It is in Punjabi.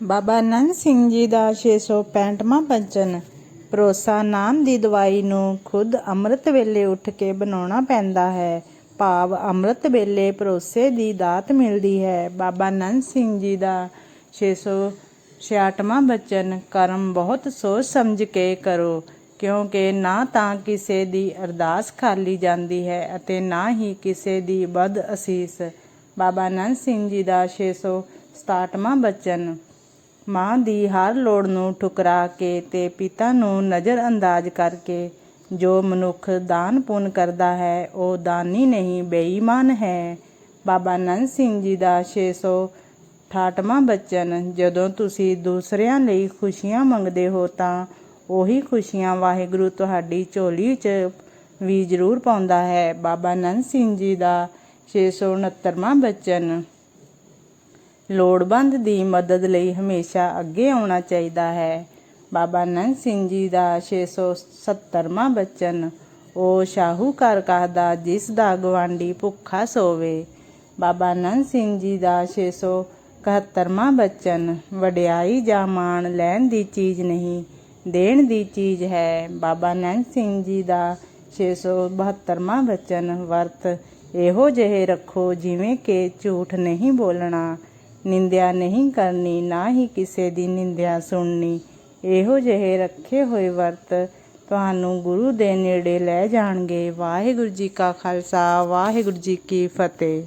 ਬਾਬਾ ਨੰਦ ਸਿੰਘ ਜੀ ਦਾ 665ਵਾਂ ਬਚਨ ਭਰੋਸਾ ਨਾਮ ਦੀ ਦਵਾਈ ਨੂੰ ਖੁਦ ਅੰਮ੍ਰਿਤ ਵੇਲੇ ਉੱਠ ਕੇ ਬਣਾਉਣਾ ਪੈਂਦਾ ਹੈ। ਭਾਵ ਅੰਮ੍ਰਿਤ ਵੇਲੇ ਭਰੋਸੇ ਦੀ ਦਾਤ ਮਿਲਦੀ ਹੈ। ਬਾਬਾ ਨੰਦ ਸਿੰਘ ਜੀ ਦਾ 666ਵਾਂ ਬਚਨ ਕਰਮ ਬਹੁਤ ਸੋਚ ਸਮਝ ਕੇ ਕਰੋ, ਕਿਉਂਕਿ ਨਾ ਤਾਂ ਕਿਸੇ ਦੀ ਅਰਦਾਸ ਖਾਲੀ ਜਾਂਦੀ ਹੈ ਅਤੇ ਨਾ ਹੀ ਕਿਸੇ ਦੀ ਬਦ ਅਸੀਸ। ਬਾਬਾ ਨੰਦ ਸਿੰਘ ਜੀ ਦਾ 667ਵਾਂ ਬਚਨ ਮਾਂ ਦੀ ਹਰ ਲੋੜ ਨੂੰ ਠੁਕਰਾ ਕੇ ਤੇ ਪਿਤਾ ਨੂੰ ਨਜ਼ਰ ਅੰਦਾਜ਼ ਕਰਕੇ ਜੋ ਮਨੁੱਖ ਦਾਨ ਪੁੰਨ ਕਰਦਾ ਹੈ, ਉਹ ਦਾਨੀ ਨਹੀਂ, ਬੇਈਮਾਨ ਹੈ। ਬਾਬਾ ਨੰਦ ਸਿੰਘ ਜੀ ਦਾ 668ਵਾਂ ਬਚਨ, ਜਦੋਂ ਤੁਸੀਂ ਦੂਸਰਿਆਂ ਲਈ ਖੁਸ਼ੀਆਂ ਮੰਗਦੇ ਹੋ ਤਾਂ ਉਹੀ ਖੁਸ਼ੀਆਂ ਵਾਹਿਗੁਰੂ ਤੁਹਾਡੀ ਝੋਲੀ 'ਚ ਵੀ ਜ਼ਰੂਰ ਪਾਉਂਦਾ ਹੈ। ਬਾਬਾ ਨੰਦ ਸਿੰਘ ਜੀ ਦਾ 669ਵਾਂ ਬਚਨ ਲੋੜਵੰਦ ਦੀ ਮਦਦ ਲਈ ਹਮੇਸ਼ਾ ਅੱਗੇ ਆਉਣਾ ਚਾਹੀਦਾ ਹੈ। ਬਾਬਾ ਨੰਦ ਸਿੰਘ ਜੀ ਦਾ 670ਵਾਂ ਬਚਨ ਉਹ ਸ਼ਾਹੂਕਾਰ ਕਹਦਾ ਜਿਸ ਦਾ ਗਵਾਂਡੀ ਭੁੱਖਾ ਸੋਵੇ। ਬਾਬਾ ਨੰਦ ਸਿੰਘ ਜੀ ਦਾ 671ਵਾਂ ਬਚਨ, ਵਡਿਆਈ ਜਾਂ ਮਾਣ ਲੈਣ ਦੀ ਚੀਜ਼ ਨਹੀਂ, ਦੇਣ ਦੀ ਚੀਜ਼ ਹੈ। ਬਾਬਾ ਨੰਦ ਸਿੰਘ ਜੀ ਦਾ 672ਵਾਂ ਬਚਨ, ਵਰਤ ਇਹੋ ਜਿਹੇ ਰੱਖੋ ਜਿਵੇਂ ਕਿ ਝੂਠ ਨਹੀਂ ਬੋਲਣਾ। ਨਿੰਦਿਆ ਨਹੀਂ ਕਰਨੀ, ਨਾ ਹੀ ਕਿਸੇ ਦੀ ਨਿੰਦਿਆ ਸੁਣਨੀ। ਇਹੋ ਜਿਹੇ ਰੱਖੇ ਹੋਏ ਵਰਤ ਤੁਹਾਨੂੰ ਗੁਰੂ ਦੇ ਨੇੜੇ ਲੈ ਜਾਣਗੇ। ਵਾਹਿਗੁਰੂ ਜੀ ਕਾ ਖਾਲਸਾ, ਵਾਹਿਗੁਰੂ ਜੀ ਕੀ ਫਤਿਹ।